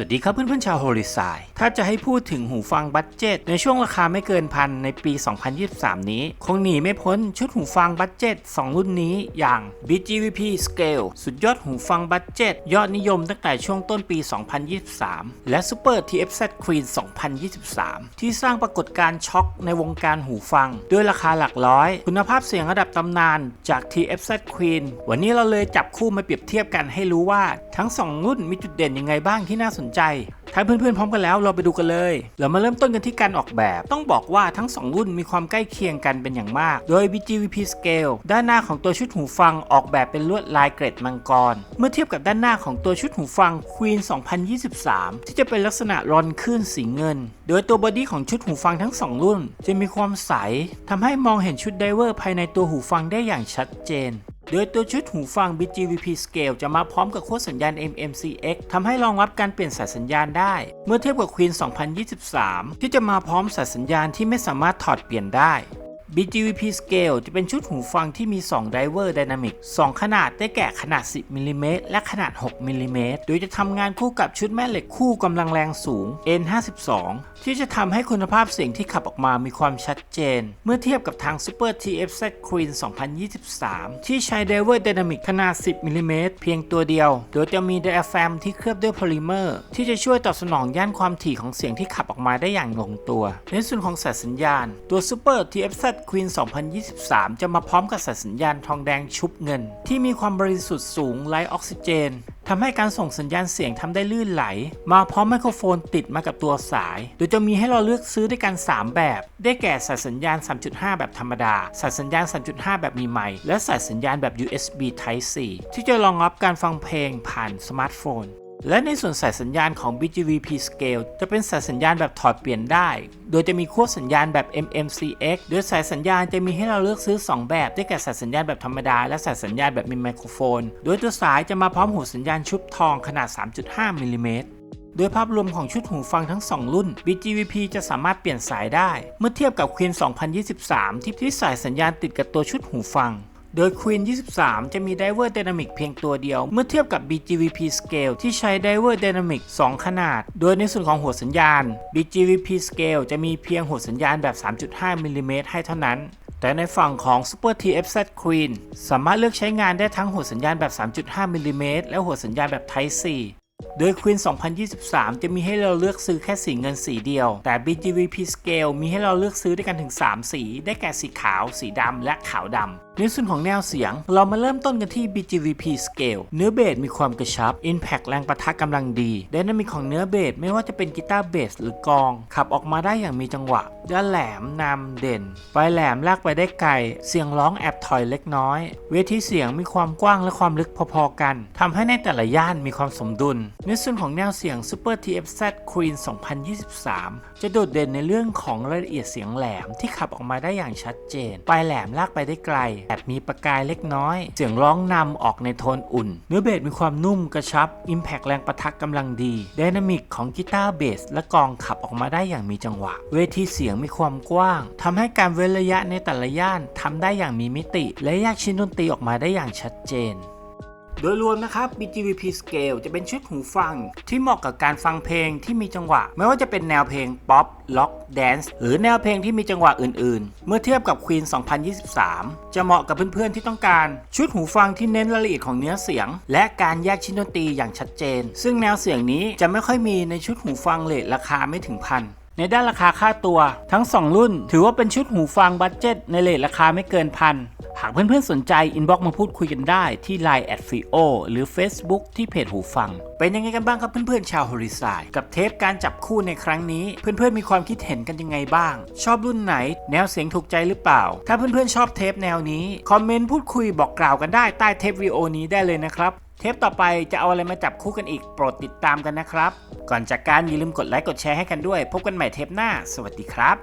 วัสดีครับเพื่อนๆชาวโฮลิซายถ้าจะให้พูดถึงหูฟังบัตเจตในช่วงราคาไม่เกินพันในปี 2023 นี้ คงหนีไม่พ้นชุดหูฟังบัตเจต2 รุ่นนี้อย่าง BGVP Scale สุดยอดหูฟังบัตเจตยอดนิยมตั้งแต่ช่วงต้นปี 2023 และ Super TFZ Queen 2023 ที่สร้างปรากฏการณ์ช็อกในวงการหูฟัง ด้วยราคาหลักร้อย คุณภาพเสียงระดับตำนานจาก TFZ Queen วันนี้เราเลยจับคู่มาเปรียบเทียบกันให้รู้ว่าทั้ง 2 รุ่นมีจุดเด่นยังไงบ้างที่น่าสนใจถ้าเพื่อนๆพร้อมกันแล้วเราไปดูกันเลย เรามาเริ่มต้นกันที่การออกแบบ ต้องบอกว่าทั้ง 2 รุ่นมีความใกล้เคียงกันเป็นอย่างมาก โดย BGVP Scale ด้านหน้าของตัวชุดหูฟังออกแบบเป็นลวดลายเกรดมังกร เมื่อเทียบกับด้านหน้าของตัวชุดหูฟัง Queen 2023 ที่จะเป็นลักษณะรอนคลื่นสีเงิน โดยตัวบอดี้ของชุดหูฟังทั้ง 2 รุ่น จะมีความใสทำให้มองเห็นชุดไดเวอร์ภายในตัวหูฟังได้อย่างชัดเจน โดยตัวชุดหูฟัง BGVP Scale จะมาพร้อมกับขั้วสัญญาณ MMCX ทำให้รองรับการเปลี่ยนสายสัญญาณได้ เมื่อเทียบกับ Queen 2023 ที่จะมาพร้อมสายสัญญาณที่ไม่สามารถถอดเปลี่ยนได้ BGVP Scale จะเป็นชุดหูฟังที่มี2 Driver Dynamic 2ขนาดได้แก่ขนาด 10มิลลิเมตรและขนาด 6มิลลิเมตรโดยจะทำงานคู่กับชุดแม่เหล็กคู่กำลังแรงสูง N52 ที่จะทำให้คุณภาพเสียงที่ขับออกมามีความชัดเจน เมื่อเทียบกับทาง Super TFZ Queen 2023 ที่ใช้ Driver Dynamic ขนาด 10มิลลิเมตรเพียงตัวเดียว โดยจะมี Diaphragm ที่เคลือบด้วยโพลิเมอร์ที่จะช่วยตอบสนองย่านความถี่ของเสียงที่ขับออกมาได้อย่างลงตัว ในส่วนของสายสัญญาณ ตัว Super TFZ Queen 2023 จะมาพร้อมกับสายสัญญาณทองแดงชุบเงิน ที่มีความบริสุทธิ์สูงไร้ออกซิเจนทำให้การส่งสัญญาณเสียงทำได้ลื่นไหล มาพร้อมไมโครโฟนติดมากับตัวสาย โดยจะมีให้เราเลือกซื้อด้วยกัน 3 แบบ ได้แก่สายสัญญาณ 3.5 แบบธรรมดา สายสัญญาณ 3.5 แบบมีไมค์และสายสัญญาณแบบ USB Type C ที่จะรองรับการฟังเพลงผ่านสมาร์ทโฟน และในส่วนสายสัญญาณของ BGVP Scale จะเป็นสายสัญญาณแบบถอดเปลี่ยนได้ โดยจะมีขั้วสัญญาณแบบ MMCX โดยสายสัญญาณจะมีให้เราเลือกซื้อ 2 แบบ ได้แก่สายสัญญาณแบบธรรมดา และสายสัญญาณแบบมีไมโครโฟน โดยตัวสายจะมาพร้อมหูสัญญาณชุบทองขนาด 3.5มิลลิเมตรโดยภาพรวมของชุดหูฟังทั้ง 2 รุ่น BGVP จะสามารถเปลี่ยนสายได้ เมื่อเทียบกับ Queen 2023 ที่ที่สายสัญญาณติดกับตัวชุดหูฟัง โดย Queen 23 จะมี Diver Dynamic เพียงตัวเดียว เมื่อเทียบกับ BGVP Scale ที่ใช้ Diver Dynamic 2 ขนาด โดยในส่วนของหัวสัญญาณ BGVP Scale จะมีเพียงหัวสัญญาณแบบ 3.5มิลลิเมตรให้เท่านั้นแต่ในฝั่งของ Super TFZ Queen สามารถเลือกใช้งานได้ทั้งหัวสัญญาณแบบ 3.5มิลลิเมตรและหัวสัญญาณแบบ Type C โดย Queen 2023 จะมีให้เราเลือกซื้อแค่สีเงินสีเดียว แต่ BGVP Scale มีให้เราเลือกซื้อได้กันถึง 3 สี ได้แก่สีขาว สีดำ และขาวดำ ในส่วนของแนวเสียง เรามาเริ่มต้นกันที่ BGVP Scale เนื้อเบสมีความกระชับ Impact แรงประทะกำลังดีไดนามิกของเนื้อเบสไม่ว่าจะเป็นกีตาร์เบสหรือกอง ขับออกมาได้อย่างมีจังหวะด้านแหลมนำเด่นปลายแหลมลากไปได้ไกล เสียงร้องแอบถอยเล็กน้อย เวทีเสียงมีความกว้างและความลึกพอๆกันทำให้ในแต่ละย่านมีความสมดุล ในส่วนของแนวเสียง Super TFZ Queen 2023 จะโดดเด่นในเรื่องของรายละเอียดเสียงแหลมที่ขับออกมาได้อย่างชัดเจน ปลายแหลมลากไปได้ไกลแอบมีประกายเล็กน้อย เสียงร้องนำออกในโทนอุ่น เนื้อเบสมีความนุ่มกระชับ อิมแพกแรงประทักกำลังดีไดนามิกของกีตาร์เบสและกองขับออกมาได้อย่างมีจังหวะ เวทีเสียงมีความกว้างทำให้การเว้นระยะในแต่ละย่านทำได้อย่างมีมิติ และแยกชิ้นดนตรีออกมาได้อย่างชัดเจน โดยรวมนะครับ BGVP Scale จะเป็นชุดหูฟัง ที่เหมาะกับการฟังเพลงที่มีจังหวะ ไม่ว่าจะเป็นแนวเพลงป๊อปล็อกแดนซ์หรือแนวเพลงที่มีจังหวะอื่นๆ เมื่อเทียบกับ Queen 2023 จะเหมาะกับเพื่อนๆที่ต้องการ ชุดหูฟังที่เน้นรายละเอียดของเนื้อเสียง และการแยกชิ้นดนตรีอย่างชัดเจน ซึ่งแนวเสียงนี้จะไม่ค่อยมีในชุดหูฟังเลทราคาไม่ถึงพัน ในด้านราคาค่าตัว ทั้ง 2 รุ่น ถือว่าเป็นชุดหูฟังบัตเจ็ตในเลทราคาไม่เกินพันหากเพื่อนๆสนใจ อินบ็อกมาพูดคุยกันได้ที่ Line แอดฟิโอหรือ Facebook ที่เพจหูฟัง เป็นยังไงกันบ้างครับเพื่อนๆชาวฮอริซายกับเทปการจับคู่ในครั้งนี้ เพื่อนๆมีความคิดเห็นกันยังไงบ้าง ชอบรุ่นไหน แนวเสียงถูกใจหรือเปล่า ถ้าเพื่อนๆชอบเทปแนวนี้ คอมเมนต์พูดคุยบอกกล่าวกันได้ใต้เทปวิดีโอนี้ได้เลยนะครับ เทปต่อไปจะเอาอะไรมาจับคู่กันอีกโปรดติดตามกันนะครับ ก่อนจากการอย่าลืมกดไลค์กดแชร์ให้กันด้วย พบกันใหม่เทปหน้า สวัสดีครับ